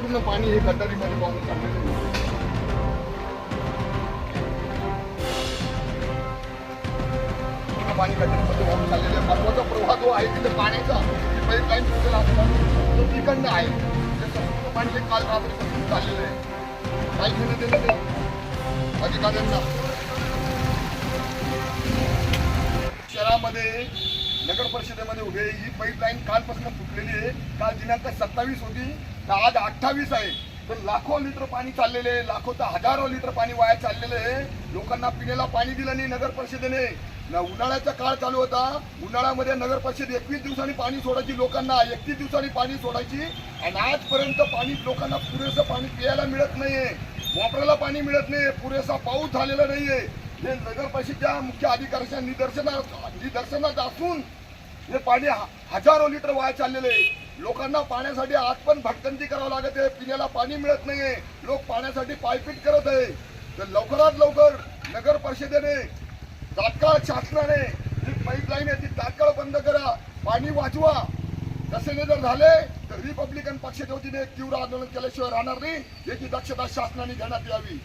पूर्ण पाणी हे गटारीमध्ये वाहून चाललेलं पूर्ण पाणी गटारीमध्ये वाहून चाललेलं आहे. महत्त्वाचा प्रवाह जो आहे तिथे पाण्याचा तिकडनं आहे. ते संपूर्ण पाणी हे काल रात्रीपासून चाललेलं आहे. काही घेणं देणं नाही अधिकाऱ्यांना. शहरामध्ये नगर परिषदेमध्ये उभे ही पाईपलाईन कालपासून फुटलेली आहे. काल दिनांक सत्तावीस होती. आज अठ्ठावीस आहे? तर लाखो लिटर पाणी चाललेले आहे लाखो तर हजारो लिटर पाणी वाया चाललेलं आहे. लोकांना पिण्याला पाणी दिलं नाही नगर परिषदेने. उन्हाळ्याचा काळ चालू होता. उन्हाळ्यामध्ये नगर परिषद एकवीस दिवसांनी पाणी सोडायची लोकांना एकतीस दिवसांनी पाणी सोडायची. आणि आजपर्यंत पाणी लोकांना पुरेसं पाणी पियायला मिळत नाहीये. वापरायला पाणी मिळत नाही पुरेसा पाऊस झालेला नाहीये. हे नगर परिषदच्या मुख्य अधिकाऱ्याच्या निदर्शनात निदर्शनात असून हे पाणी हजारो लिटर वाया चाललेले आहे. लोकांना पाण्यासाठी आज पण भटकंती करावं लागत आहे. पिण्याला पाणी मिळत नाहीये. लोक पाण्यासाठी पायपीट करत आहे. तर लवकरात लवकर नगर परिषदेने तात्काळ शासनाने जी पाईपलाईन आहे ती तात्काळ बंद करा. पाणी वाचवा. तसे जर झाले तर रिपब्लिकन पक्षाच्या वतीने तीव्र आंदोलन केल्याशिवाय राहणार नाही. याची दक्षता शासनाने घेण्यात यावी.